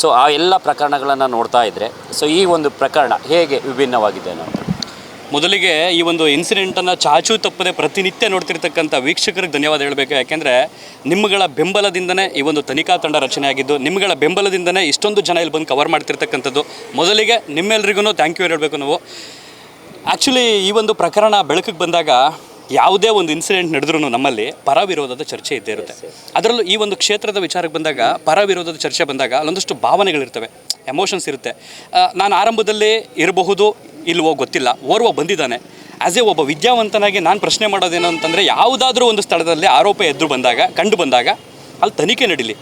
So ಆ ಎಲ್ಲ ಪ್ರಕರಣಗಳನ್ನು ನೋಡ್ತಾ ಇದ್ದರೆ ಸೊ ಈ ಒಂದು ಪ್ರಕರಣ ಹೇಗೆ ವಿಭಿನ್ನವಾಗಿದೆ ಅನ್ನೋದು. ಮೊದಲಿಗೆ ಈ ಒಂದು ಇನ್ಸಿಡೆಂಟನ್ನು ಚಾಚು ತಪ್ಪದೆ ಪ್ರತಿನಿತ್ಯ ನೋಡ್ತಿರ್ತಕ್ಕಂಥ ವೀಕ್ಷಕರಿಗೆ ಧನ್ಯವಾದ ಹೇಳಬೇಕು. ಯಾಕೆಂದರೆ, ನಿಮ್ಮಗಳ ಬೆಂಬಲದಿಂದನೇ ಈ ಒಂದು ತನಿಖಾ ತಂಡ ರಚನೆ ಆಗಿದ್ದು, ನಿಮ್ಮಗಳ ಬೆಂಬಲದಿಂದನೇ ಇಷ್ಟೊಂದು ಜನ ಇಲ್ಲಿ ಬಂದು ಕವರ್ ಮಾಡ್ತಿರ್ತಕ್ಕಂಥದ್ದು. ಮೊದಲಿಗೆ ನಿಮ್ಮೆಲ್ರಿಗೂ ಥ್ಯಾಂಕ್ ಯು ಹೇಳಬೇಕು ನಾವು. ಆ್ಯಕ್ಚುಲಿ ಈ ಒಂದು ಪ್ರಕರಣ ಬೆಳಕಿಗೆ ಬಂದಾಗ ಯಾವುದೇ ಒಂದು ಇನ್ಸಿಡೆಂಟ್ ನಡೆದ್ರೂ ನಮ್ಮಲ್ಲಿ ಪರ ವಿರೋಧದ ಚರ್ಚೆ ಇದ್ದೇ ಇರುತ್ತೆ. ಅದರಲ್ಲೂ ಈ ಒಂದು ಕ್ಷೇತ್ರದ ವಿಚಾರಕ್ಕೆ ಬಂದಾಗ ಪರ ವಿರೋಧದ ಚರ್ಚೆ ಬಂದಾಗ ಅಲ್ಲೊಂದಷ್ಟು ಭಾವನೆಗಳಿರ್ತವೆ ಎಮೋಷನ್ಸ್ ಇರುತ್ತೆ. ನಾನು ಆರಂಭದಲ್ಲಿ ಇರಬಹುದು ಇಲ್ವೋ ಗೊತ್ತಿಲ್ಲ. ಓರ್ವ ಬಂದಿದ್ದಾನೆ. ಆ್ಯಸ್ ಎ ಒಬ್ಬ ವಿದ್ಯಾವಂತನಾಗಿ ನಾನು ಪ್ರಶ್ನೆ ಮಾಡೋದೇನು ಅಂತಂದರೆ ಯಾವುದಾದ್ರೂ ಒಂದು ಸ್ಥಳದಲ್ಲಿ ಆರೋಪ ಎದುರು ಬಂದಾಗ ಕಂಡು ಬಂದಾಗ ಅಲ್ಲಿ ತನಿಖೆ ನಡೀಲಿ.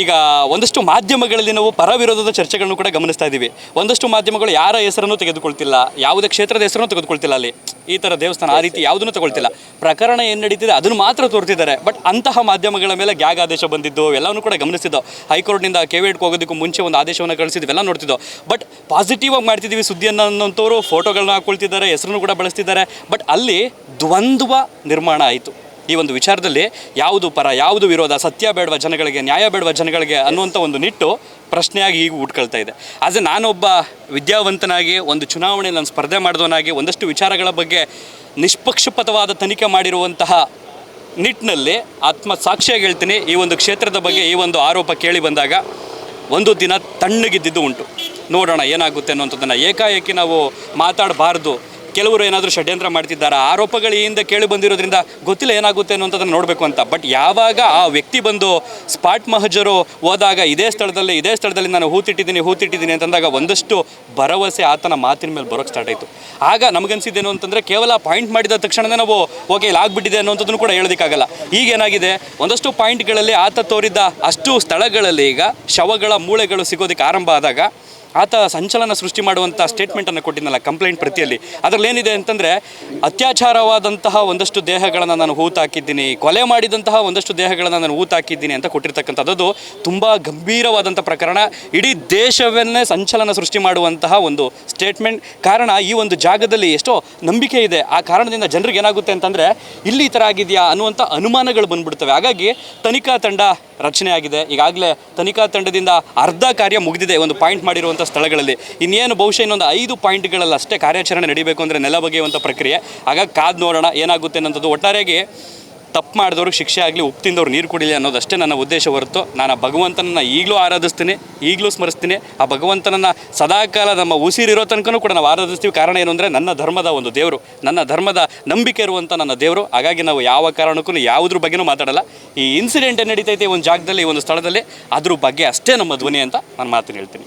ಈಗ ಒಂದಷ್ಟು ಮಾಧ್ಯಮಗಳಲ್ಲಿ ನಾವು ಪರ ವಿರೋಧದ ಚರ್ಚೆಗಳನ್ನು ಕೂಡ ಗಮನಿಸ್ತಾ ಇದ್ದೀವಿ. ಒಂದಷ್ಟು ಮಾಧ್ಯಮಗಳು ಯಾರ ಹೆಸರನ್ನು ತೆಗೆದುಕೊಳ್ತಿಲ್ಲ ಯಾವುದೇ ಕ್ಷೇತ್ರದ ಹೆಸರನ್ನು ತೆಗೆದುಕೊಳ್ತಿಲ್ಲ ಅಲ್ಲಿ. ಈ ಥರ ದೇವಸ್ಥಾನ ಆ ರೀತಿ ಯಾವುದನ್ನು ತಗೊಳ್ತಿಲ್ಲ. ಪ್ರಕರಣ ಏನು ನಡೀತಿದೆ ಅದನ್ನು ಮಾತ್ರ ತೋರ್ತಿದ್ದಾರೆ. ಬಟ್ ಅಂತಹ ಮಾಧ್ಯಮಗಳ ಮೇಲೆ ಗ್ಯಾಗ್ ಆದೇಶ ಬಂದಿದ್ದು ಎಲ್ಲವನ್ನೂ ಕೂಡ ಗಮನಿಸಿದ್ದೋ. ಹೈಕೋರ್ಟ್ನಿಂದ ಕೆವಿಡ್ಗೆ ಹೋಗೋದಕ್ಕೂ ಮುಂಚೆ ಒಂದು ಆದೇಶವನ್ನು ಕಳಿಸಿದ್ವಿ ಎಲ್ಲ ನೋಡ್ತಿದ್ದೋ. ಬಟ್ ಪಾಸಿಟಿವ್ ಆಗಿ ಮಾಡ್ತಿದ್ದೀವಿ ಸುದ್ದಿಯನ್ನು ಅನ್ನೋಂಥವ್ರು ಫೋಟೋಗಳನ್ನ ಹಾಕೊಳ್ತಿದ್ದಾರೆ ಹೆಸರನ್ನು ಕೂಡ ಬಳಸ್ತಿದ್ದಾರೆ. ಬಟ್ ಅಲ್ಲಿ ದ್ವಂದ್ವ ನಿರ್ಮಾಣ ಆಯಿತು. ಈ ಒಂದು ವಿಚಾರದಲ್ಲಿ ಯಾವುದು ಪರ, ಯಾವುದು ವಿರೋಧ, ಸತ್ಯ ಬೇಡವ ಜನಗಳಿಗೆ, ನ್ಯಾಯ ಬೇಡವ ಜನಗಳಿಗೆ ಅನ್ನುವಂಥ ಒಂದು ನಿಟ್ಟು ಪ್ರಶ್ನೆಯಾಗಿ ಈಗ ಉಟ್ಕೊಳ್ತಾ ಇದೆ. ಆದರೆ ನಾನೊಬ್ಬ ವಿದ್ಯಾವಂತನಾಗಿ, ಒಂದು ಚುನಾವಣೆ ನಾನು ಸ್ಪರ್ಧೆ ಮಾಡಿದವನಾಗಿ, ಒಂದಷ್ಟು ವಿಚಾರಗಳ ಬಗ್ಗೆ ನಿಷ್ಪಕ್ಷಪಾತವಾದ ತನಿಖೆ ಮಾಡಿರುವಂತಹ ನಿಟ್ಟಿನಲ್ಲಿ ಆತ್ಮ ಸಾಕ್ಷಿಯಾಗಿ ಹೇಳ್ತೀನಿ. ಈ ಒಂದು ಕ್ಷೇತ್ರದ ಬಗ್ಗೆ ಈ ಒಂದು ಆರೋಪ ಕೇಳಿ ಬಂದಾಗ ಒಂದು ದಿನ ತಣ್ಣಗಿದ್ದಿದ್ದು ಉಂಟು. ನೋಡೋಣ ಏನಾಗುತ್ತೆ ಅನ್ನುವಂಥದ್ದನ್ನು ಏಕಾಏಕಿ ನಾವು ಮಾತಾಡಬಾರ್ದು. ಕೆಲವರು ಏನಾದರೂ ಷಡ್ಯಂತ್ರ ಮಾಡ್ತಿದ್ದಾರೆ? ಆರೋಪಗಳು ಈ ಕೇಳಿ ಬಂದಿರೋದ್ರಿಂದ ಗೊತ್ತಿಲ್ಲ ಏನಾಗುತ್ತೆ ಅನ್ನೋಂಥದ್ದನ್ನು ನೋಡಬೇಕು ಅಂತ. ಬಟ್ ಯಾವಾಗ ಆ ವ್ಯಕ್ತಿ ಬಂದು ಸ್ಪಾಟ್ ಮಹಜರು ಹೋದಾಗ ಇದೇ ಸ್ಥಳದಲ್ಲಿ ಇದೇ ಸ್ಥಳದಲ್ಲಿ ನಾನು ಹೂತಿಟ್ಟಿದ್ದೀನಿ ಹೂತಿಟ್ಟಿದ್ದೀನಿ ಅಂತಂದಾಗ ಒಂದಷ್ಟು ಭರವಸೆ ಆತನ ಮಾತಿನ ಮೇಲೆ ಬರೋಕ್ಕೆ ಸ್ಟಾರ್ಟ್ ಆಯಿತು. ಆಗ ನಮಗನ್ಸಿದ್ದೇನು ಅಂತಂದರೆ ಕೇವಲ ಪಾಯಿಂಟ್ ಮಾಡಿದ ತಕ್ಷಣವೇ ನಾವು ಓಕೆ ಇಲ್ಲಿ ಆಗ್ಬಿಟ್ಟಿದೆ ಅನ್ನೋಂಥದ್ದನ್ನು ಕೂಡ ಹೇಳೋದಕ್ಕಾಗಲ್ಲ. ಈಗ ಏನಾಗಿದೆ? ಒಂದಷ್ಟು ಪಾಯಿಂಟ್ಗಳಲ್ಲಿ ಆತ ತೋರಿದ ಅಷ್ಟು ಸ್ಥಳಗಳಲ್ಲಿ ಈಗ ಶವಗಳ ಮೂಳೆಗಳು ಸಿಗೋದಕ್ಕೆ ಆರಂಭ ಆದಾಗ ಆತ ಸಂಚಲನ ಸೃಷ್ಟಿ ಮಾಡುವಂಥ ಸ್ಟೇಟ್ಮೆಂಟನ್ನು ಕೊಟ್ಟಿದ್ದಲ್ಲ ಕಂಪ್ಲೇಂಟ್ ಪ್ರತಿಯಲ್ಲಿ. ಅದರಲ್ಲಿ ಏನಿದೆ ಅಂತಂದರೆ, ಅತ್ಯಾಚಾರವಾದಂತಹ ಒಂದಷ್ಟು ದೇಹಗಳನ್ನು ನಾನು ಹೂತಾಕಿದ್ದೀನಿ, ಕೊಲೆ ಮಾಡಿದಂತಹ ಒಂದಷ್ಟು ದೇಹಗಳನ್ನು ನಾನು ಹೂತಾಕಿದ್ದೀನಿ ಅಂತ ಕೊಟ್ಟಿರ್ತಕ್ಕಂಥದ್ದು ತುಂಬ ಗಂಭೀರವಾದಂಥ ಪ್ರಕರಣ. ಇಡೀ ದೇಶವನ್ನೇ ಸಂಚಲನ ಸೃಷ್ಟಿ ಮಾಡುವಂತಹ ಒಂದು ಸ್ಟೇಟ್ಮೆಂಟ್ ಕಾರಣ ಈ ಒಂದು ಜಾಗದಲ್ಲಿ ಎಷ್ಟೋ ನಂಬಿಕೆ ಇದೆ. ಆ ಕಾರಣದಿಂದ ಜನರಿಗೆ ಏನಾಗುತ್ತೆ ಅಂತಂದರೆ, ಇಲ್ಲಿ ಈ ಥರ ಆಗಿದೆಯಾ ಅನ್ನುವಂಥ ಅನುಮಾನಗಳು ಬಂದ್ಬಿಡ್ತವೆ. ಹಾಗಾಗಿ ತನಿಖಾ ತಂಡ ರಚನೆ ಆಗಿದೆ. ಈಗಾಗಲೇ ತನಿಖಾ ತಂಡದಿಂದ ಅರ್ಧ ಕಾರ್ಯ ಮುಗಿದಿದೆ ಒಂದು ಪಾಯಿಂಟ್ ಮಾಡಿರುವಂಥ ಸ್ಥಳಗಳಲ್ಲಿ. ಇನ್ನೇನು ಬಹುಶಃ ಇನ್ನೊಂದು ಐದು ಪಾಯಿಂಟ್ಗಳಲ್ಲಿ ಅಷ್ಟೇ ಕಾರ್ಯಾಚರಣೆ ನಡೀಬೇಕು ಅಂದರೆ ನೆಲ ಬಗೆಯುವಂಥ ಪ್ರಕ್ರಿಯೆ. ಆಗ ಕಾದು ನೋಡೋಣ ಏನಾಗುತ್ತೆ ಅನ್ನೋಂಥದ್ದು ಒಟ್ಟಾರೆಯಾಗಿ ತಪ್ಪು ಮಾಡಿದವ್ರಿಗೆ ಶಿಕ್ಷೆ ಆಗಲಿ, ಉಪ್ಪು ತಿಂದವ್ರು ನೀರು ಕುಡಿಲಿ ಅನ್ನೋದಷ್ಟೇ ನನ್ನ ಉದ್ದೇಶ ಹೊರತು. ನಾನು ಆ ಭಗವಂತನನ್ನು ಈಗಲೂ ಆರಾಧಿಸ್ತೀನಿ, ಈಗಲೂ ಸ್ಮರಿಸ್ತೀನಿ. ಆ ಭಗವಂತನನ್ನು ಸದಾಕಾಲ ನಮ್ಮ ಉಸಿರಿರೋ ತನಕನೂ ಕೂಡ ನಾವು ಆರಾಧಿಸ್ತೀವಿ. ಕಾರಣ ಏನು ಅಂದರೆ ನನ್ನ ಧರ್ಮದ ಒಂದು ದೇವರು, ನನ್ನ ಧರ್ಮದ ನಂಬಿಕೆ ಇರುವಂಥ ನನ್ನ ದೇವರು. ಹಾಗಾಗಿ ನಾವು ಯಾವ ಕಾರಣಕ್ಕೂ ಯಾವುದ್ರ ಬಗ್ಗೆನೂ ಮಾತಾಡಲ್ಲ. ಈ ಇನ್ಸಿಡೆಂಟ್ ನಡೀತೈತೆ ಒಂದು ಜಾಗದಲ್ಲಿ ಒಂದು ಸ್ಥಳದಲ್ಲಿ, ಅದ್ರ ಬಗ್ಗೆ ಅಷ್ಟೇ ನಮ್ಮ ಧ್ವನಿ ಅಂತ ನಾನು ಮಾತನ್ನು ಹೇಳ್ತೀನಿ.